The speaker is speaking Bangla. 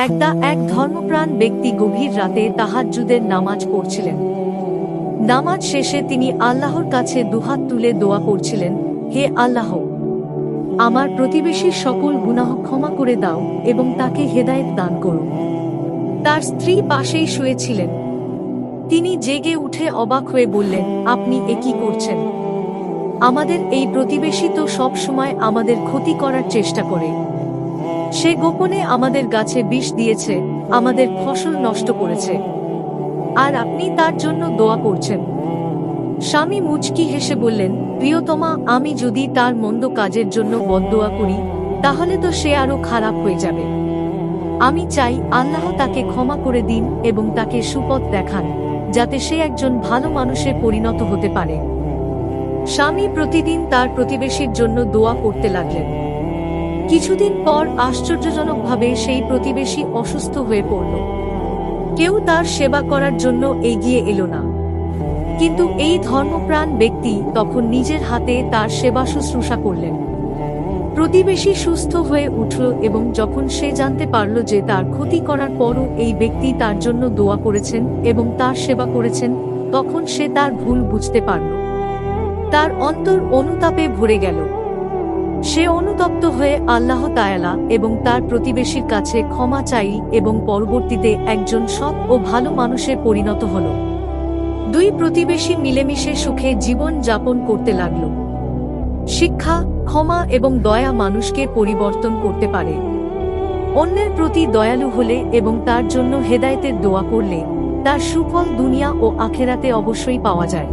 একদা এক ধর্মপ্রাণ ব্যক্তি গভীর রাতে তাহাজ্জুদের নামাজ পড়ছিলেন। নামাজ শেষে তিনি আল্লাহর কাছে দুহাত তুলে দোয়া করছিলেন, হে আল্লাহ, আমার প্রতিবেশীর সকল গুনাহ ক্ষমা করে দাও এবং তাকে হেদায়েত দান করো। তার স্ত্রী পাশেই শুয়েছিলেন। তিনি জেগে উঠে অবাক হয়ে বললেন, আপনি এ কি করছেন? আমাদের এই প্রতিবেশী তো সব সময় আমাদের ক্ষতি করার চেষ্টা করে। সে গোপনে আমাদের গাছে বিষ দিয়েছে, আমাদের ফসল নষ্ট করেছে। আর আপনি তার জন্য দোয়া করছেন। স্বামী মুচকি হেসে বললেন, প্রিয়তমা, আমি যদি তার মন্দ কাজের জন্য বদদোয়া করি, তাহলে তো সে আরও খারাপ হয়ে যাবে। আমি চাই আল্লাহ তাকে ক্ষমা করে দিন এবং তাকে সুপথ দেখান, যাতে সে একজন ভালো মানুষে পরিণত হতে পারে। স্বামী প্রতিদিন তার প্রতিবেশীর জন্য দোয়া করতে লাগলেন। কিছুদিন পর আশ্চর্যজনকভাবে সেই প্রতিবেশী অসুস্থ হয়ে পড়ল। কেউ তার সেবা করার জন্য এগিয়ে এলো না। কিন্তু এই ধর্মপ্রাণ ব্যক্তি তখন নিজের হাতে তার সেবা শুশ্রূষা করলেন। প্রতিবেশী সুস্থ হয়ে উঠল এবং যখন সে জানতে পারল যে তার ক্ষতি করার পরও এই ব্যক্তি তার জন্য দোয়া করেছেন এবং তার সেবা করেছেন, তখন সে তার ভুল বুঝতে পারল। তার অন্তর অনুতাপে ভরে গেল। সে অনুতপ্ত হয়ে আল্লাহ তায়ালা এবং তার প্রতিবেশীর কাছে ক্ষমা চাই এবং পরবর্তীতে একজন সৎ ও ভালো মানুষে পরিণত হল। দুই প্রতিবেশী মিলেমিশে সুখে জীবন যাপন করতে লাগল। শিক্ষা, ক্ষমা এবং দয়া মানুষকে পরিবর্তন করতে পারে। অন্যের প্রতি দয়ালু হলে এবং তার জন্য হেদায়েতের দোয়া করলে তার সুফল দুনিয়া ও আখেরাতে অবশ্যই পাওয়া যায়।